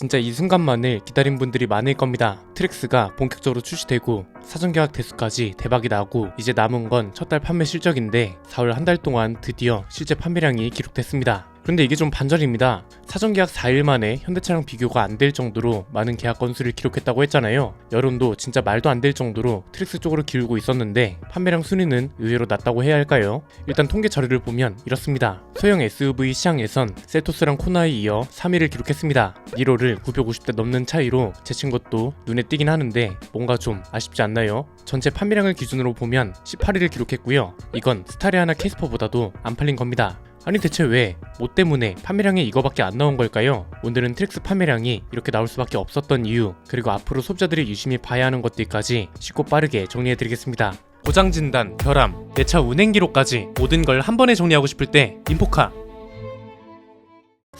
진짜 이 순간만을 기다린 분들이 많을 겁니다. 트랙스가 본격적으로 출시되고 사전 계약 대수까지 대박이 나고 이제 남은 건 첫 달 판매 실적인데 4월 한 달 동안 드디어 실제 판매량이 기록됐습니다. 그런데 이게 좀 반전입니다. 사전 계약 4일 만에 현대차랑 비교가 안 될 정도로 많은 계약 건수를 기록했다고 했잖아요. 여론도 진짜 말도 안 될 정도로 트랙스 쪽으로 기울고 있었는데 판매량 순위는 의외로 낮다고 해야 할까요? 일단 통계 자료를 보면 이렇습니다. 소형 SUV 시장에선 세토스랑 코나에 이어 3위를 기록했습니다. 니로를 950대 넘는 차이로 제친 것도 눈에 띄긴 하는데 뭔가 좀 아쉽지 않나요? 전체 판매량을 기준으로 보면 18위를 기록했고요. 이건 스타리아나 캐스퍼보다도 안 팔린 겁니다. 아니 대체 왜? 뭐 때문에 판매량이 이거밖에 안 나온 걸까요? 오늘은 트랙스 판매량이 이렇게 나올 수밖에 없었던 이유 그리고 앞으로 소비자들이 유심히 봐야 하는 것들까지 쉽고 빠르게 정리해드리겠습니다. 고장 진단, 결함, 내 차 운행 기록까지 모든 걸 한 번에 정리하고 싶을 때 인포카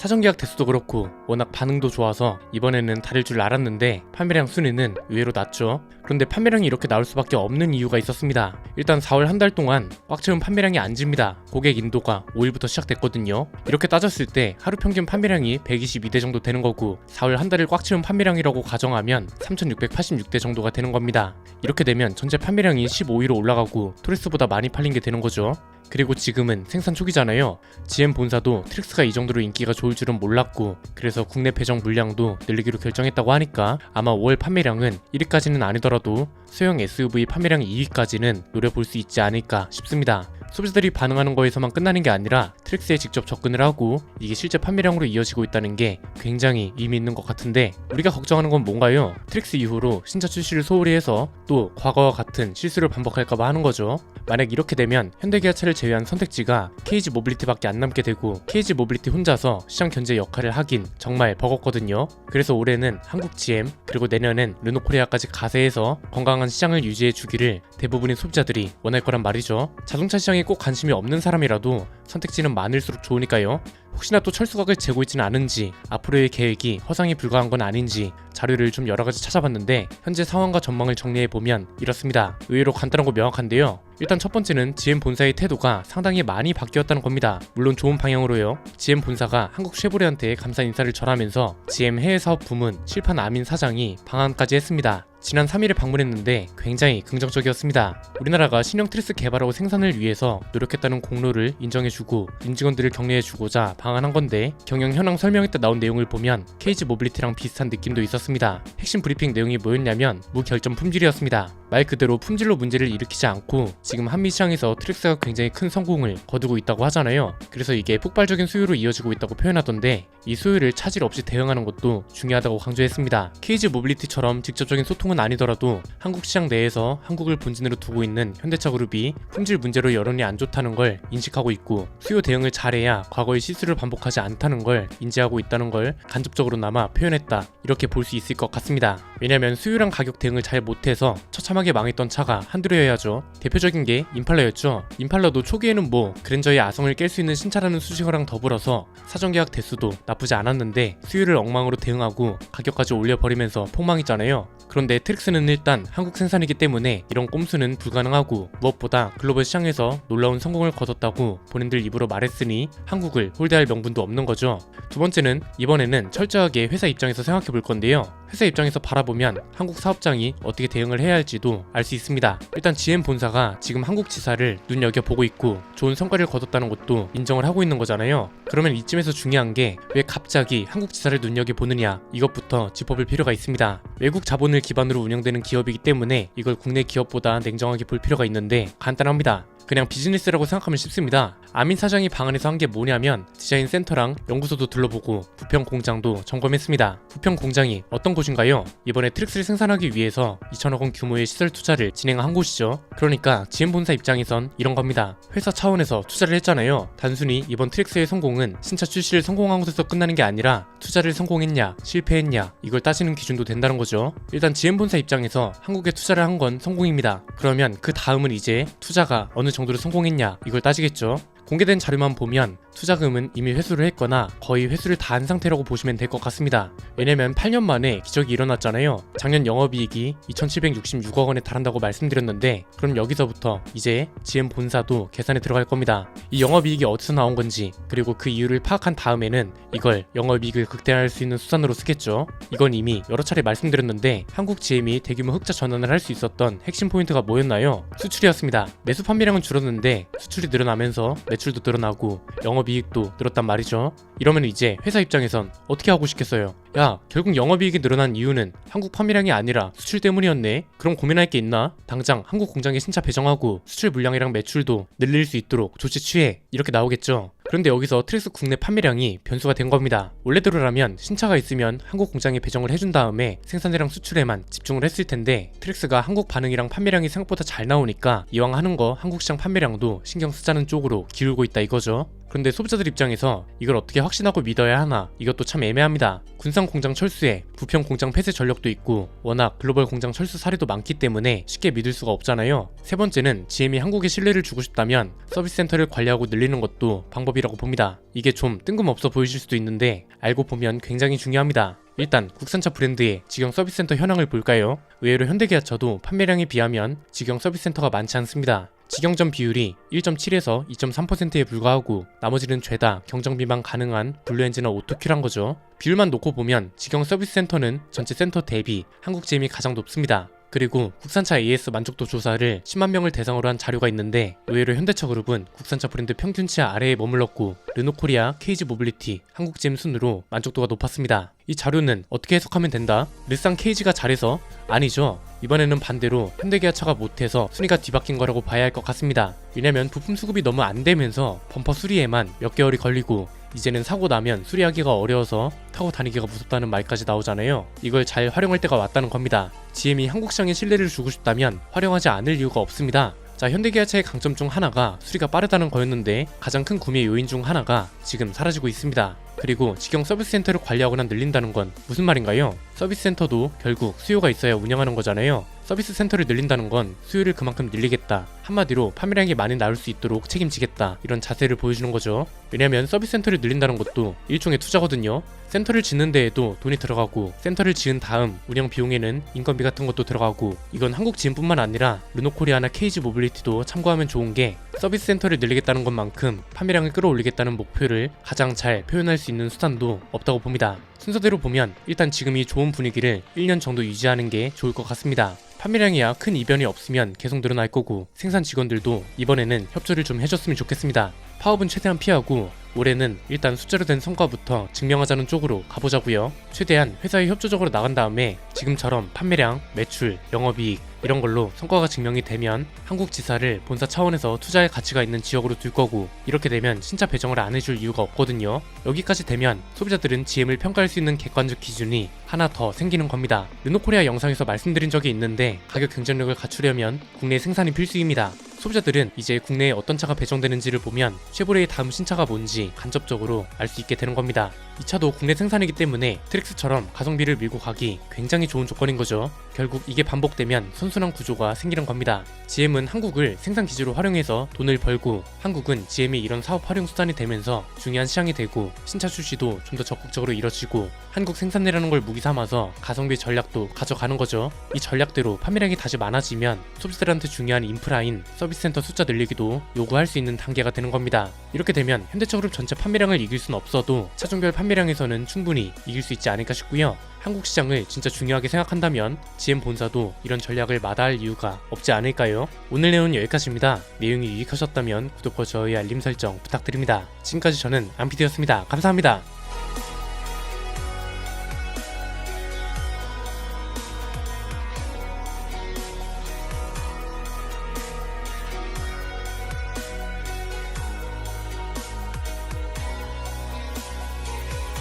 사전 계약 대수도 그렇고 워낙 반응도 좋아서 이번에는 다를 줄 알았는데 판매량 순위는 의외로 낮죠. 그런데 판매량이 이렇게 나올 수밖에 없는 이유가 있었습니다. 일단 4월 한 달 동안 꽉 채운 판매량이 안 집니다. 고객 인도가 5일부터 시작됐거든요. 이렇게 따졌을 때 하루 평균 판매량이 122대 정도 되는 거고 4월 한 달을 꽉 채운 판매량이라고 가정하면 3686대 정도가 되는 겁니다. 이렇게 되면 전체 판매량이 15위로 올라가고 토리스보다 많이 팔린 게 되는 거죠. 그리고 지금은 생산 초기잖아요. GM 본사도 트릭스가 이 정도로 인기가 좋을 줄은 몰랐고 그래서 국내 배정 물량도 늘리기로 결정했다고 하니까 아마 5월 판매량은 1위까지는 아니더라도 소형 SUV 판매량 2위까지는 노려볼 수 있지 않을까 싶습니다. 소비자들이 반응하는 거에서만 끝나는 게 아니라 트랙스에 직접 접근을 하고 이게 실제 판매량으로 이어지고 있다는 게 굉장히 의미 있는 것 같은데 우리가 걱정하는 건 뭔가요? 트랙스 이후로 신차 출시를 소홀히 해서 또 과거와 같은 실수를 반복할까봐 하는 거죠. 만약 이렇게 되면 현대기아차를 제외한 선택지가 KG 모빌리티밖에 안 남게 되고 KG 모빌리티 혼자서 시장 견제 역할을 하긴 정말 버겁거든요. 그래서 올해는 한국 GM 그리고 내년엔 르노코리아까지 가세해서 건강한 시장을 유지해 주기를 대부분의 소비자들이 원할 거란 말이죠. 자동차 시장에 꼭 관심이 없는 사람이라도 선택지는 많을수록 좋으니까요. 혹시나 또 철수각을 재고 있지는 않은지 앞으로의 계획이 허상이 불과한 건 아닌지 자료를 좀 여러 가지 찾아봤는데 현재 상황과 전망을 정리해 보면 이렇습니다. 의외로 간단하고 명확한데요. 일단 첫 번째는 GM 본사의 태도가 상당히 많이 바뀌었다는 겁니다. 물론 좋은 방향으로요. GM 본사가 한국 쉐보레한테 감사 인사를 전하면서 GM 해외 사업 부문 실판 아민 사장이 방한까지 했습니다. 지난 3일에 방문했는데 굉장히 긍정적이었습니다. 우리나라가 신형 트리스 개발하고 생산을 위해서 노력했다는 공로를 인정해주고 임직원들을 격려해주고자 방 한한 건데 경영 현황 설명회 때 나온 내용을 보면 케이지 모빌리티랑 비슷한 느낌도 있었습니다. 핵심 브리핑 내용이 뭐였냐면 무결점 품질이었습니다. 말 그대로 품질로 문제를 일으키지 않고 지금 한미 시장에서 트릭스가 굉장히 큰 성공을 거두고 있다고 하잖아요. 그래서 이게 폭발적인 수요로 이어지고 있다고 표현하던데 이 수요를 차질 없이 대응하는 것도 중요하다고 강조했습니다. 케이지 모빌리티처럼 직접적인 소통은 아니더라도 한국 시장 내에서 한국을 본진으로 두고 있는 현대차 그룹이 품질 문제로 여론이 안 좋다는 걸 인식하고 있고 수요 대응을 잘해야 과거의 실수를 반복하지 않다는 걸 인지하고 있다는 걸 간접적으로나마 표현했다. 이렇게 볼 수 있을 것 같습니다. 왜냐면 수요랑 가격 대응을 잘 못해서 처참하게 망했던 차가 한둘이어야죠. 대표적인 게 임팔라였죠. 임팔라도 초기에는 뭐 그랜저의 아성을 깰 수 있는 신차라는 수식어랑 더불어서 사전 계약 대수도 나쁘지 않았는데 수요를 엉망으로 대응하고 가격까지 올려버리면서 폭망했잖아요. 그런데 트릭스는 일단 한국 생산이기 때문에 이런 꼼수는 불가능하고 무엇보다 글로벌 시장에서 놀라운 성공을 거뒀다고 본인들 입으로 말했으니 한국을 홀대할 명분도 없는 거죠. 두 번째는 이번에는 철저하게 회사 입장에서 생각해 볼 건데요. 회사 입장에서 바라보면 한국 사업장이 어떻게 대응을 해야 할지도 알 수 있습니다. 일단 GM 본사가 지금 한국 지사를 눈여겨보고 있고 좋은 성과를 거뒀다는 것도 인정을 하고 있는 거잖아요. 그러면 이쯤에서 중요한 게 왜 갑자기 한국 지사를 눈여겨보느냐 이것부터 짚어볼 필요가 있습니다. 외국 자본을 기반으로 운영되는 기업이기 때문에 이걸 국내 기업보다 냉정하게 볼 필요가 있는데 간단합니다. 그냥 비즈니스라고 생각하면 쉽습니다. 아민 사장이 방 안에서 한 게 뭐냐면 디자인 센터랑 연구소도 둘러보고 부평 공장도 점검했습니다. 부평 공장이 어떤 곳인가요? 이번에 트릭스를 생산하기 위해서 2천억 원 규모의 시설 투자를 진행한 곳이죠. 그러니까 GM 본사 입장에선 이런 겁니다. 회사 차원에서 투자를 했잖아요. 단순히 이번 트릭스의 성공은 신차 출시를 성공한 곳에서 끝나는 게 아니라 투자를 성공했냐, 실패했냐 이걸 따지는 기준도 된다는 거죠. 일단 GM 본사 입장에서 한국에 투자를 한 건 성공입니다. 그러면 그 다음은 이제 투자가 어느 정도로 성공했냐 이걸 따지겠죠. 공개된 자료만 보면 투자금은 이미 회수를 했거나 거의 회수를 다 한 상태라고 보시면 될 것 같습니다. 왜냐면 8년 만에 기적이 일어났잖아요. 작년 영업이익이 2,766억 원에 달한다고 말씀드렸는데 그럼 여기서부터 이제 GM 본사도 계산에 들어갈 겁니다. 이 영업이익이 어디서 나온 건지 그리고 그 이유를 파악한 다음에는 이걸 영업이익을 극대화할 수 있는 수단으로 쓰겠죠. 이건 이미 여러 차례 말씀드렸는데 한국 GM이 대규모 흑자 전환을 할 수 있었던 핵심 포인트가 뭐였나요? 수출이었습니다. 매수 판매량은 줄었는데 수출이 늘어나면서 매출도 늘어나고 영업이 익도 늘었단 말이죠. 이러면 이제 회사 입장에선 어떻게 하고 싶겠어요? 야, 결국 영업이익이 늘어난 이유는 한국 판매량이 아니라 수출 때문이었네. 그럼 고민할 게 있나? 당장 한국 공장에 신차 배정하고 수출 물량이랑 매출도 늘릴 수 있도록 조치 취해. 이렇게 나오겠죠. 그런데 여기서 트렉스 국내 판매량이 변수가 된 겁니다. 원래대로라면 신차가 있으면 한국 공장에 배정을 해준 다음에 생산이랑 수출에만 집중을 했을 텐데 트렉스가 한국 반응이랑 판매량이 생각보다 잘 나오니까 이왕 하는 거 한국 시장 판매량도 신경 쓰자는 쪽으로 기울고 있다 이거죠. 그런데 소비자들 입장에서 이걸 어떻게 확신하고 믿어야 하나 이것도 참 애매합니다. 군산 공장 철수에 부평 공장 폐쇄 전력도 있고 워낙 글로벌 공장 철수 사례도 많기 때문에 쉽게 믿을 수가 없잖아요. 세 번째는 GM이 한국에 신뢰를 주고 싶다면 서비스 센터를 관리하고 늘리는 것도 방법이라고 봅니다. 이게 좀 뜬금없어 보이실 수도 있는데 알고 보면 굉장히 중요합니다. 일단 국산차 브랜드의 직영 서비스 센터 현황을 볼까요? 의외로 현대기아차도 판매량에 비하면 직영 서비스 센터가 많지 않습니다. 직영점 비율이 1.7에서 2.3%에 불과하고 나머지는 죄다 경정 비만 가능한 블루엔진이나 오토큐란 거죠. 비율만 놓고 보면 직영 서비스 센터는 전체 센터 대비 한국 GM이 가장 높습니다. 그리고 국산차 AS 만족도 조사를 10만 명을 대상으로 한 자료가 있는데 의외로 현대차 그룹은 국산차 브랜드 평균치 아래에 머물렀고 르노코리아, KG 모빌리티, 한국 GM 순으로 만족도가 높았습니다. 이 자료는 어떻게 해석하면 된다? 르상 KG가 잘해서? 아니죠. 이번에는 반대로 현대기아 차가 못해서 순위가 뒤바뀐 거라고 봐야 할 것 같습니다. 왜냐면 부품 수급이 너무 안 되면서 범퍼 수리에만 몇 개월이 걸리고 이제는 사고 나면 수리하기가 어려워서 타고 다니기가 무섭다는 말까지 나오잖아요. 이걸 잘 활용할 때가 왔다는 겁니다. GM이 한국 시장에 신뢰를 주고 싶다면 활용하지 않을 이유가 없습니다. 자, 현대기아차의 강점 중 하나가 수리가 빠르다는 거였는데 가장 큰 구매 요인 중 하나가 지금 사라지고 있습니다. 그리고 직영 서비스 센터를 관리하거나 늘린다는 건 무슨 말인가요? 서비스 센터도 결국 수요가 있어야 운영하는 거잖아요. 서비스 센터를 늘린다는 건 수요를 그만큼 늘리겠다. 한마디로 판매량이 많이 나올 수 있도록 책임지겠다. 이런 자세를 보여주는 거죠. 왜냐면 서비스 센터를 늘린다는 것도 일종의 투자거든요. 센터를 짓는 데에도 돈이 들어가고 센터를 지은 다음 운영 비용에는 인건비 같은 것도 들어가고 이건 한국 지인뿐만 아니라 르노코리아나 KG 모빌리티도 참고하면 좋은 게 서비스 센터를 늘리겠다는 것만큼 판매량을 끌어올리겠다는 목표를 가장 잘 표현할 수 있는 수단도 없다고 봅니다. 순서대로 보면 일단 지금 이 좋은 분위기를 1년 정도 유지하는 게 좋을 것 같습니다. 판매량이야 큰 이변이 없으면 계속 늘어날 거고 생산 직원들도 이번에는 협조를 좀 해줬으면 좋겠습니다. 파업은 최대한 피하고 올해는 일단 숫자로 된 성과부터 증명하자는 쪽으로 가보자고요. 최대한 회사에 협조적으로 나간 다음에 지금처럼 판매량, 매출, 영업이익 이런 걸로 성과가 증명이 되면 한국 지사를 본사 차원에서 투자할 가치가 있는 지역으로 둘 거고 이렇게 되면 신차 배정을 안 해줄 이유가 없거든요. 여기까지 되면 소비자들은 GM을 평가할 수 있는 객관적 기준이 하나 더 생기는 겁니다. 르노코리아 영상에서 말씀드린 적이 있는데 가격 경쟁력을 갖추려면 국내 생산이 필수입니다. 소비자들은 이제 국내에 어떤 차가 배정되는지를 보면 쉐보레의 다음 신차가 뭔지 간접적으로 알 수 있게 되는 겁니다. 이 차도 국내 생산이기 때문에 트렉스처럼 가성비를 밀고 가기 굉장히 좋은 조건인 거죠. 결국 이게 반복되면 선순환 구조가 생기는 겁니다. GM은 한국을 생산 기지로 활용해서 돈을 벌고 한국은 GM이 이런 사업 활용 수단이 되면서 중요한 시장이 되고 신차 출시도 좀 더 적극적으로 이뤄지고 한국 생산내라는 걸 무기 삼아서 가성비 전략도 가져가는 거죠. 이 전략대로 판매량이 다시 많아지면 소비자들한테 중요한 인프라인 서비스 센터 숫자 늘리기도 요구할 수 있는 단계가 되는 겁니다. 이렇게 되면 현대차그룹 전체 판매량을 이길 수는 없어도 차종별 판매량에서는 충분히 이길 수 있지 않을까 싶고요. 한국 시장을 진짜 중요하게 생각한다면 GM 본사도 이런 전략을 마다할 이유가 없지 않을까요? 오늘 내용은 여기까지입니다. 내용이 유익하셨다면 구독과 좋아요 알림 설정 부탁드립니다. 지금까지 저는 안피디였습니다. 감사합니다.